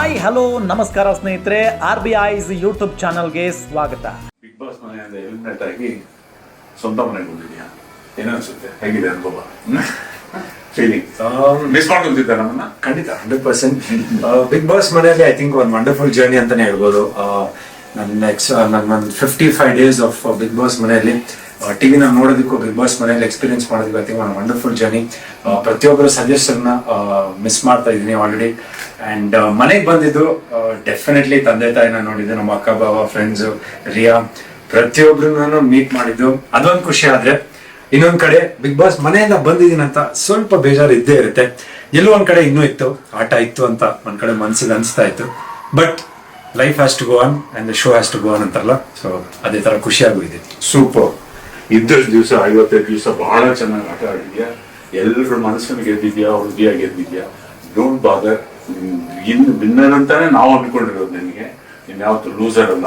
Hello ನಮಸ್ಕಾರ ಸ್ನೇಹಿತರೆ R B ice YouTube ಚಾನಲ್ಗೆ ಸ್ವಾಗತ. ಬಿಗ್ ಬಾಸ್ ಮನೆಯಿಂದ ಎಲಿಮಿನೇಟ್ ಆಗಿ ಸ್ವಂತ ಮನೆಗೆ ಬಂದಿದ್ಯಾ? ಏನೋ ಅನ್ಸುತ್ತೆ ಹೇಗಿದೆ ಅನುಭವ? ಫೀಲಿಂಗ್ ಮಿಸ್ ಮಾಡ್ಕೊಂತಿದ್ದೆ ನಮ್ಮನ್ನ? ಖಂಡಿತ ಹಂಡ್ರೆಡ್ ಪರ್ಸೆಂಟ್ ಬಿಗ್ ಬಾಸ್ ಮನೆಯಲ್ಲಿ ಐ ಥಿಂಕ್ ಒಂದು ವಂಡರ್ಫುಲ್ ಜರ್ನಿ ಅಂತಾನೆ ಹೇಳ್ಬೋದು. ನನ್ನ ನೆಕ್ಸ್ಟ್ ನನ್ನ ಒಂದು fifty five days of Bigg Boss ಮನೆಯಲ್ಲಿ ಟಿವಿನ ನೋಡೋದಕ್ಕೂ ಬಿಗ್ ಬಾಸ್ ಮನೆಯಲ್ಲಿ ಎಕ್ಸ್ಪೀರಿಯನ್ಸ್ ಮಾಡೋದಕ್ಕೂ ಐ ಥಿಂಕ್ ವಂಡರ್ಫುಲ್ ಜರ್ನಿ ಪ್ರತಿಯೊಬ್ಬರ ಸಜೆಷನ್ನ ಮಿಸ್ ಮಾಡ್ತಾ ಇದ್ದೀನಿ ಆಲ್ರೆಡಿ ಅಂಡ್ ಮನೆಗೆ ಬಂದಿದ್ದು ಡೆಫಿನೆಟ್ಲಿ ತಂದೆ ತಾಯಿನ ನೋಡಿದ್ದು, ನಮ್ಮ ಅಕ್ಕ ಬಾವ ಫ್ರೆಂಡ್ಸು ರಿಯಾ ಪ್ರತಿಯೊಬ್ಬರನ್ನೂ ಮೀಟ್ ಮಾಡಿದ್ದು. ಅದೊಂದು ಖುಷಿ ಆದ್ರೆ, ಇನ್ನೊಂದ್ ಕಡೆ ಬಿಗ್ ಬಾಸ್ ಮನೆಯಿಂದ ಅಂತ ಸ್ವಲ್ಪ ಬೇಜಾರು ಇದ್ದೇ ಇರುತ್ತೆ. ಎಲ್ಲೋ ಒಂದ್ ಕಡೆ ಇನ್ನೂ ಇತ್ತು, ಆಟ ಇತ್ತು ಅಂತ ಒಂದ್ ಕಡೆ ಮನ್ಸಿಗೆ ಅನ್ಸ್ತಾ ಇತ್ತು. But life has to go on and the show has to go on ಅಂತಾರಲ್ಲ ಸೊ ಅದೇ ತರ ಖುಷಿಯಾಗೂ ಇದೆ. ಸೂಪರ್ ಇದ್ದಷ್ಟು ದಿವಸ, ಐವತ್ತೈದು ದಿವಸ ಬಹಳ ಚೆನ್ನಾಗಿ ಆಟ ಆಡಿದ್ಯಾ? ಎಲ್ಲರ ಮನಸ್ಸನ್ನು ಗೆದ್ದಿದ್ಯಾ ಹೃದಯ ಗೆದ್ದಿದ್ಯಾ ಡೋಂಟ್ ಬಾದರ್ ಇನ್ನು ವಿನ್ನರ್ ಅಂತಾನೆ ನಾವು ಅನ್ಕೊಂಡಿರೋದು ನಿನಗೆ ಇನ್ಯಾವತ್ತು ಲೂಸರ್ ಅಲ್ಲ.